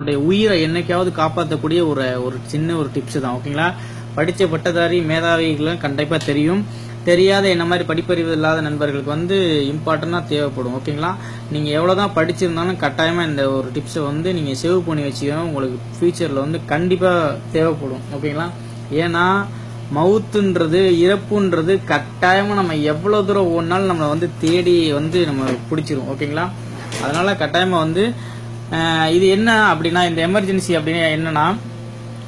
உங்களுடைய உயிரை என்னைக்காவது காப்பாற்றக்கூடிய ஒரு ஒரு சின்ன ஒரு டிப்ஸ் தான் ஓகேங்களா படித்த பட்டதாரி மேதாவிகளும் கண்டிப்பாக தெரியும். தெரியாத என்ன மாதிரி படிப்பறிவு இல்லாத நண்பர்களுக்கு வந்து இம்பார்ட்டண்டாக தேவைப்படும் ஓகேங்களா நீங்கள் எவ்வளோ தான் படிச்சிருந்தாலும் கட்டாயமாக இந்த ஒரு டிப்ஸை வந்து நீங்கள் சேவ் பண்ணி வச்சுக்கோங்க. உங்களுக்கு ஃபியூச்சரில் வந்து கண்டிப்பாக தேவைப்படும் ஓகேங்களா ஏன்னா மவுத்துன்றது இறப்புன்றது கட்டாயமாக நம்ம எவ்வளோ தூரம் ஓடினாலும் நம்மளை வந்து தேடி வந்து நம்ம பிடிச்சிரும் ஓகேங்களா அதனால் கட்டாயமாக வந்து இது என்ன அப்படின்னா இந்த எமர்ஜென்சி அப்படின்னா என்னன்னா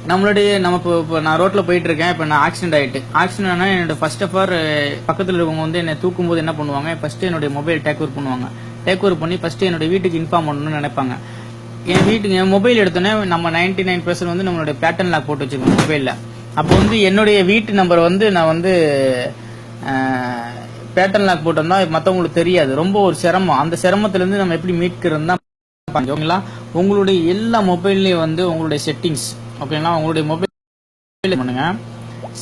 நம்மளுடைய நம்ம இப்போ இப்போ நான் ரோட்டில் போயிட்டு இருக்கேன் இப்போ நான் ஆக்சிடென்ட் ஆயிட்டு. ஆக்சிடென்ட் ஆனால் என்னோட ஃபர்ஸ்ட் ஆஃப் ஆல் பக்கத்தில் இருக்கவங்க வந்து என்னை தூக்கும் போது என்ன பண்ணுவாங்க? ஃபர்ஸ்ட் என்னுடைய மொபைல் டேக் ஓவர் பண்ணுவாங்க. டேக் ஓவர் பண்ணி ஃபர்ஸ்ட் என்னோட வீட்டுக்கு இன்ஃபார்ம் பண்ணணும்னு நினைப்பாங்க. என் வீட்டுக்கு என் மொபைல் எடுத்தோன்னே நம்ம நைன்டி நைன் பர்சன்ட் வந்து நம்மளுடைய பேட்டர்ன் லாக் போட்டு வச்சிருக்கோம் மொபைலில் அப்போ வந்து என்னுடைய வீட்டு நம்பர் வந்து நான் வந்து பேட்டர்ன் லாக் போட்டோம்னா மற்றவங்களுக்கு தெரியாது. ரொம்ப ஒரு சிரமம். அந்த சிரமத்திலேருந்து நம்ம எப்படி மீட்கிறது தான் ஓகேங்களா? உங்களுடைய எல்லா மொபைல்லையும் வந்து உங்களுடைய செட்டிங்ஸ் ஓகேங்களா? உங்களுடைய மொபைல் பண்ணுங்க.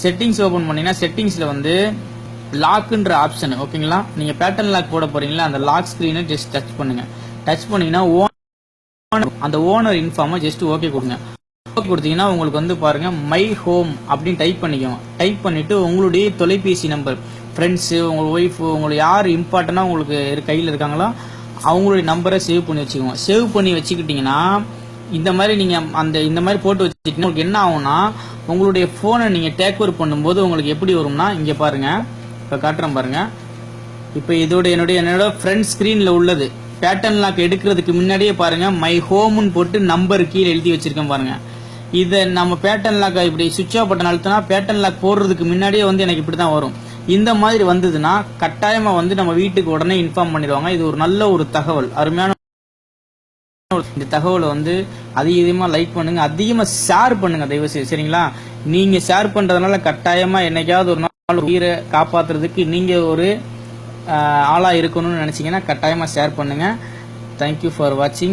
செட்டிங்ஸ் ஓபன் பண்ணீங்கன்னா செட்டிங்ஸ்ல வந்து லாக்ன்ற ஆப்ஷன் ஓகேங்களா? நீங்க பேட்டர்ன் லாக் போட போறீங்களா? அந்த லாக் ஸ்கிரீனை ஜஸ்ட் டச் பண்ணுங்க. டச் பண்ணீங்கன்னா ஓனர் அந்த ஓனர் இன்ஃபார்மை ஜஸ்ட் ஓகே கொடுங்க. கொடுத்தீங்கன்னா உங்களுக்கு வந்து பாருங்க மை ஹோம் அப்படின்னு டைப் பண்ணிக்கோங்க. டைப் பண்ணிட்டு உங்களுடைய தொலைபேசி நம்பர் ஃப்ரெண்ட்ஸு உங்க ஒய்ஃபு உங்களுக்கு யார் இம்பார்ட்டண்டாக உங்களுக்கு கையில் இருக்காங்களோ அவங்களுடைய நம்பரை சேவ் பண்ணி வச்சுக்கோங்க. சேவ் பண்ணி வச்சுக்கிட்டீங்கன்னா இந்த மாதிரி நீங்கள் அந்த இந்த மாதிரி போட்டு வச்சுக்கிட்டீங்கன்னா உங்களுக்கு என்ன ஆகும்னா உங்களுடைய ஃபோனை நீங்கள் டேக் ஓவர் பண்ணும்போது உங்களுக்கு எப்படி வரும்னா இங்கே பாருங்கள் இப்போ காட்டுறேன் பாருங்கள் இப்போ இதோட என்னுடைய என்னோட ஃப்ரண்ட் ஸ்க்ரீனில் உள்ளது. பேட்டர்ன் லாக் எடுக்கிறதுக்கு முன்னாடியே பாருங்கள் மை ஹோம்னு போட்டு நம்பர் கீழே எழுதி வச்சுருக்கேன் பாருங்கள் இதை நம்ம பேட்டர்ன் லாக் இப்படி சுவிட்ச் ஆஃப் பட்டன் அழுத்தினா பேட்டர்ன் லாக் போடுறதுக்கு முன்னாடியே வந்து எனக்கு இப்படி தான் வரும். இந்த மாதிரி வந்ததுன்னா கட்டாயமா வந்து நம்ம வீட்டுக்கு உடனே இன்ஃபார்ம் பண்ணிடுவாங்க. இது ஒரு நல்ல ஒரு தகவல். அருமையான இந்த தகவலை வந்து அதிகமா லைக் பண்ணுங்க. அதிகமா ஷேர் பண்ணுங்க தயவு செய்து சரிங்களா? நீங்க ஷேர் பண்றதுனால கட்டாயமா என்னைக்காவது ஒரு நாள் உயிரை காப்பாத்துறதுக்கு நீங்க ஒரு ஆளா இருக்கணும்னு நினைச்சீங்கன்னா கட்டாயமா ஷேர் பண்ணுங்க. தேங்க்யூ ஃபார் வாட்சிங்